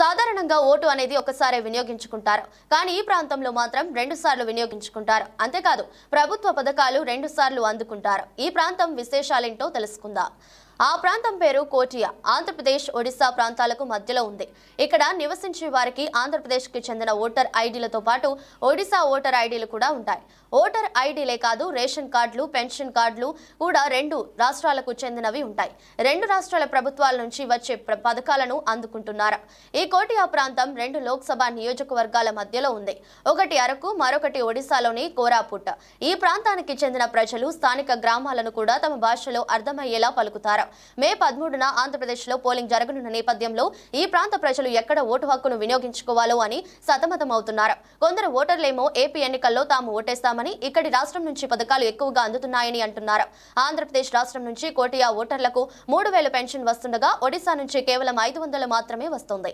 సాధారణంగా ఓటు అనేది ఒకసారి వినియోగించుకుంటారు. కానీ ఈ ప్రాంతంలో మాత్రం రెండు సార్లు వినియోగించుకుంటారు. అంతేకాదు ప్రభుత్వ పథకాలు రెండు సార్లు అందుకుంటారు. ఈ ప్రాంతం విశేషాలేంటో తెలుసుకుందాం. ఆ ప్రాంతం పేరు కోటియా. ఆంధ్రప్రదేశ్ ఒడిశా ప్రాంతాలకు మధ్యలో ఉంది. ఇక్కడ నివసించే వారికి ఆంధ్రప్రదేశ్కి చెందిన ఓటర్ ఐడీలతో పాటు ఒడిశా ఓటర్ ఐడీలు కూడా ఉంటాయి. ఓటర్ ఐడీలే కాదు రేషన్ కార్డులు పెన్షన్ కార్డులు కూడా రెండు రాష్ట్రాలకు చెందినవి ఉంటాయి. రెండు రాష్ట్రాల ప్రభుత్వాల నుంచి వచ్చే పథకాలను అందుకుంటున్నారు. ఈ కోటియా ప్రాంతం రెండు లోక్సభ నియోజకవర్గాల మధ్యలో ఉంది. ఒకటి అరకు మరొకటి ఒడిశాలోని కోరాపుట్. ఈ ప్రాంతానికి చెందిన ప్రజలు స్థానిక గ్రామాలను కూడా తమ భాషలో అర్థమయ్యేలా పలుకుతారు. మే పదమూడున ఆంధ్రప్రదేశ్లో పోలింగ్ జరగనున్న నేపథ్యంలో ఈ ప్రాంత ప్రజలు ఎక్కడ ఓటు హక్కును వినియోగించుకోవాలో అని సతమతమవుతున్నారు. కొందరు ఓటర్లేమో ఏపీ ఎన్నికల్లో తాము ఓటేస్తామని ఇక్కడి రాష్ట్రం నుంచి పథకాలు ఎక్కువగా అందుతున్నాయని అంటున్నారు. ఆంధ్రప్రదేశ్ రాష్ట్రం నుంచి కోటియా ఓటర్లకు మూడు వేల పెన్షన్ వస్తుండగా ఒడిశా నుంచి కేవలం ఐదు వందలు మాత్రమే వస్తుంది.